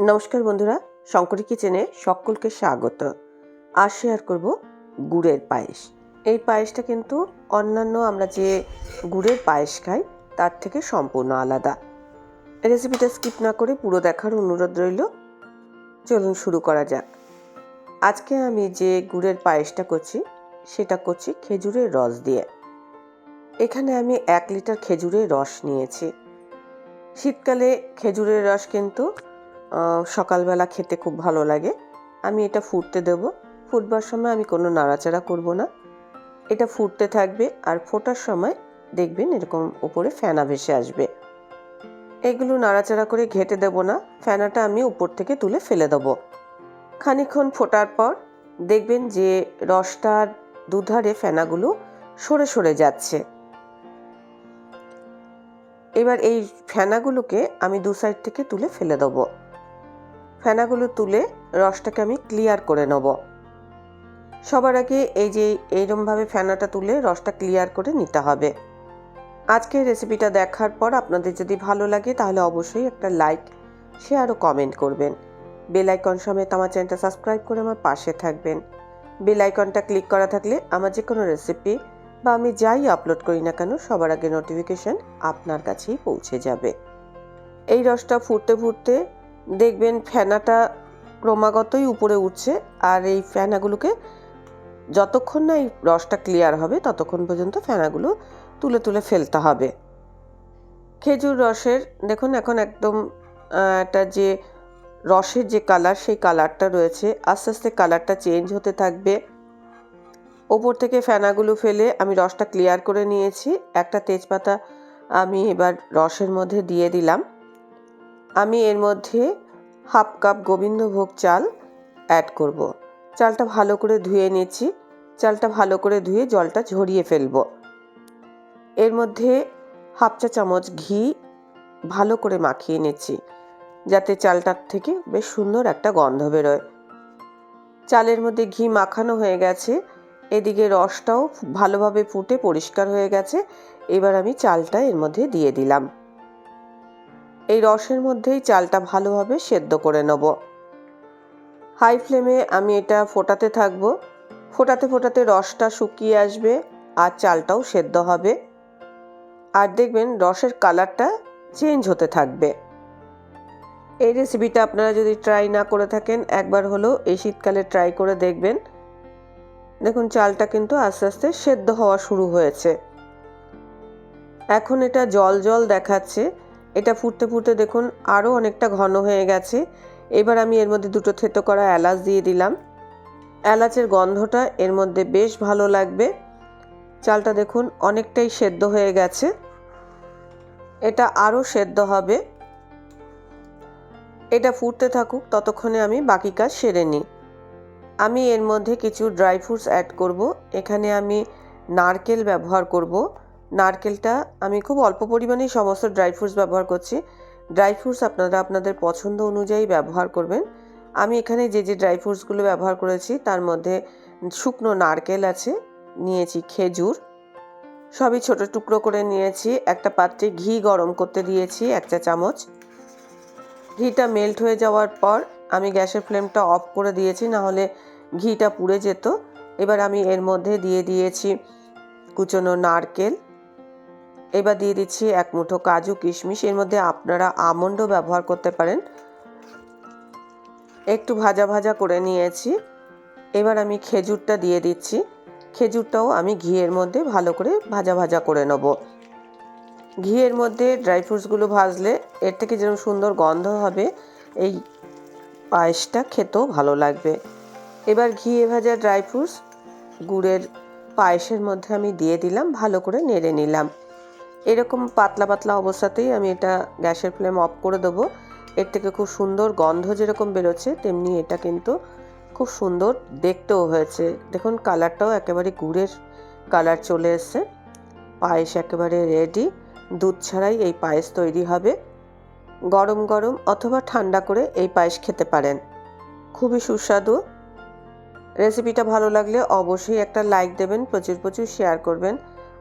নমস্কার বন্ধুরা, শঙ্করী কিচেনে সকলকে স্বাগত। আর শেয়ার করব গুড়ের পায়েস। এই পায়েসটা কিন্তু অন্যান্য আমরা যে গুড়ের পায়েস খাই, তার থেকে সম্পূর্ণ আলাদা। রেসিপিটা স্কিপ না করে পুরো দেখার অনুরোধ রইল। চলুন শুরু করা যাক। আজকে আমি যে গুড়ের পায়েসটা করছি, সেটা করছি খেজুরের রস দিয়ে। এখানে আমি এক লিটার খেজুরের রস নিয়েছি। শীতকালে খেজুরের রস কিন্তু সকালবেলা খেতে খুব ভালো লাগে। আমি এটা ফুটতে দেব। ফুটবার সময় আমি কোনো নাড়াচাড়া করব না। এটা ফুটতে থাকবে আর ফোটার সময় দেখবেন এরকম উপরে ফেনা ভেসে আসবে। এগুলো নাড়াচাড়া করে ঘেটে দেব না। ফেনাটা আমি উপর থেকে তুলে ফেলে দেব। খানিকক্ষণ ফোটার পর দেখবেন যে রসটার দুধারে ফেনাগুলো সরে সরে যাচ্ছে। এবার এই ফেনাগুলোকে আমি দু সাইড থেকে তুলে ফেলে দেবো। ফেনাগুলো তুলে রসটাকে আমি ক্লিয়ার করে নেব। সবার আগে এই যে এইরমভাবে ফেনাটা তুলে রসটা ক্লিয়ার করে নিতে হবে। আজকের রেসিপিটা দেখার পর আপনাদের যদি ভালো লাগে তাহলে অবশ্যই একটা লাইক, শেয়ার ও কমেন্ট করবেন। বেল আইকন সমেত আমার চ্যানেলটা সাবস্ক্রাইব করে আমার পাশে থাকবেন। বেল আইকনটা ক্লিক করা থাকলে আমার যে কোনো রেসিপি বা আমি যাই আপলোড করি না কেন সবার আগে নোটিফিকেশন আপনার কাছেই পৌঁছে যাবে। এই রসটা ফুটতে ফুটতে দেখবেন ফেনাটা ক্রমাগতই উপরে উঠছে আর এই ফেনাগুলোকে যতক্ষণ না এই রসটা ক্লিয়ার হবে, ততক্ষণ পর্যন্ত ফেনাগুলো তুলে তুলে ফেলতে হবে। খেজুর রসের, দেখুন এখন একদম একটা যে রসের যে কালার সেই কালারটা রয়েছে। আস্তে আস্তে কালারটা চেঞ্জ হতে থাকবে। ওপর থেকে ফেনাগুলো ফেলে আমি রসটা ক্লিয়ার করে নিয়েছি। একটা তেজপাতা আমি এবার রসের মধ্যে দিয়ে দিলাম। আমি এর মধ্যে হাফ কাপ গোবিন্দভোগ চাল অ্যাড করব। চালটা ভালো করে ধুয়ে নিচ্ছি চালটা ভালো করে ধুয়ে জলটা ঝরিয়ে ফেলব। এর মধ্যে হাফ চা চামচ ঘি ভালো করে মাখিয়ে নিচ্ছি যাতে চালটার থেকে বেশ সুন্দর একটা গন্ধ বেরোয়। চালের মধ্যে ঘি মাখানো হয়ে গেছে। এদিকে রসটাও ভালোভাবে ফুটে পরিষ্কার হয়ে গেছে। এবার আমি চালটা এর মধ্যে দিয়ে দিলাম। এই রসের মধ্যেই চালটা ভালোভাবে সেদ্ধ করে নেব। হাই ফ্লেমে আমি এটা ফোটাতে থাকব। ফোটাতে ফোটাতে রসটা শুকিয়ে আসবে আর চালটাও সেদ্ধ হবে। আর দেখবেন রসের কালারটা চেঞ্জ হতে থাকবে। এই রেসিপিটা আপনারা যদি ট্রাই না করে থাকেন, একবার হলেও এই শীতকালে ট্রাই করে দেখবেন। দেখুন, চালটা কিন্তু আস্তে আস্তে সেদ্ধ হওয়া শুরু হয়েছে। এখন এটা জল জল দেখাচ্ছে। এটা ফুটতে ফুটতে দেখুন আরও অনেকটা ঘন হয়ে গেছে। এবার আমি এর মধ্যে দুটো থেতো করা এলাচ দিয়ে দিলাম। এলাচের গন্ধটা এর মধ্যে বেশ ভালো লাগবে। চালটা দেখুন অনেকটাই সেদ্ধ হয়ে গেছে। এটা আরও সেদ্ধ হবে। এটা ফুটতে থাকুক, ততক্ষণে আমি বাকি কাজ সেরে নিই। আমি এর মধ্যে কিছু ড্রাই ফ্রুটস অ্যাড করব। এখানে আমি নারকেল ব্যবহার করব। নারকেলটা আমি খুব অল্প পরিমাণেই সমস্ত ড্রাই ফ্রুটস ব্যবহার করছি। ড্রাই ফ্রুটস আপনারা আপনাদের পছন্দ অনুযায়ী ব্যবহার করবেন। আমি এখানে যে যে ড্রাই ফ্রুটসগুলো ব্যবহার করেছি, তার মধ্যে শুকনো নারকেল আছে, নিয়েছি খেজুর। সবই ছোট টুকরো করে নিয়েছি, একটা পাত্রে ঘি গরম করতে দিয়েছি, এক চা চামচ। ঘিটা মেল্ট হয়ে যাওয়ার পর আমি গ্যাসের ফ্লেমটা অফ করে দিয়েছি না হলে ঘিটা পুড়ে যেত। এবার আমি এর মধ্যে দিয়ে দিয়েছি কুচনো নারকেল। এবার দিয়ে দিচ্ছি এক মুঠো কাজু কিশমিশ। এর মধ্যে আপনারা আমন্ডও ব্যবহার করতে পারেন। একটু ভাজা ভাজা করে নিয়েছি। এবার আমি খেজুরটা দিয়ে দিচ্ছি। খেজুরটাও আমি ঘিয়ের মধ্যে ভালো করে ভাজা ভাজা করে নেব। ঘিয়ের মধ্যে ড্রাই ফ্রুটসগুলো ভাজলে এর থেকে যেরকম সুন্দর গন্ধ হবে, এই পায়েসটা খেতেও ভালো লাগবে। এবার ঘিয়ে ভাজা ড্রাই ফ্রুটস, গুড়ের পায়েসের মধ্যে আমি দিয়ে দিলাম, ভালো করে নেড়ে নিলাম। এরকম পাতলা পাতলা অবস্থাতেই আমি এটা গ্যাসের ফ্লেম অফ করে দেবো। এর থেকে খুব সুন্দর গন্ধ যেরকম বেরোচ্ছে, তেমনি এটা কিন্তু খুব সুন্দর দেখতেও হয়েছে। দেখুন, কালারটাও একেবারে গুড়ের কালার চলে এসছে। পায়েস একেবারে রেডি দুধ ছাড়াই এই পায়েস তৈরি হবে। গরম গরম অথবা ঠান্ডা করে এই পায়েস খেতে পারেন। খুবই সুস্বাদু। রেসিপিটা ভালো লাগলে অবশ্যই একটা লাইক দেবেন, প্রচুর প্রচুর শেয়ার করবেন।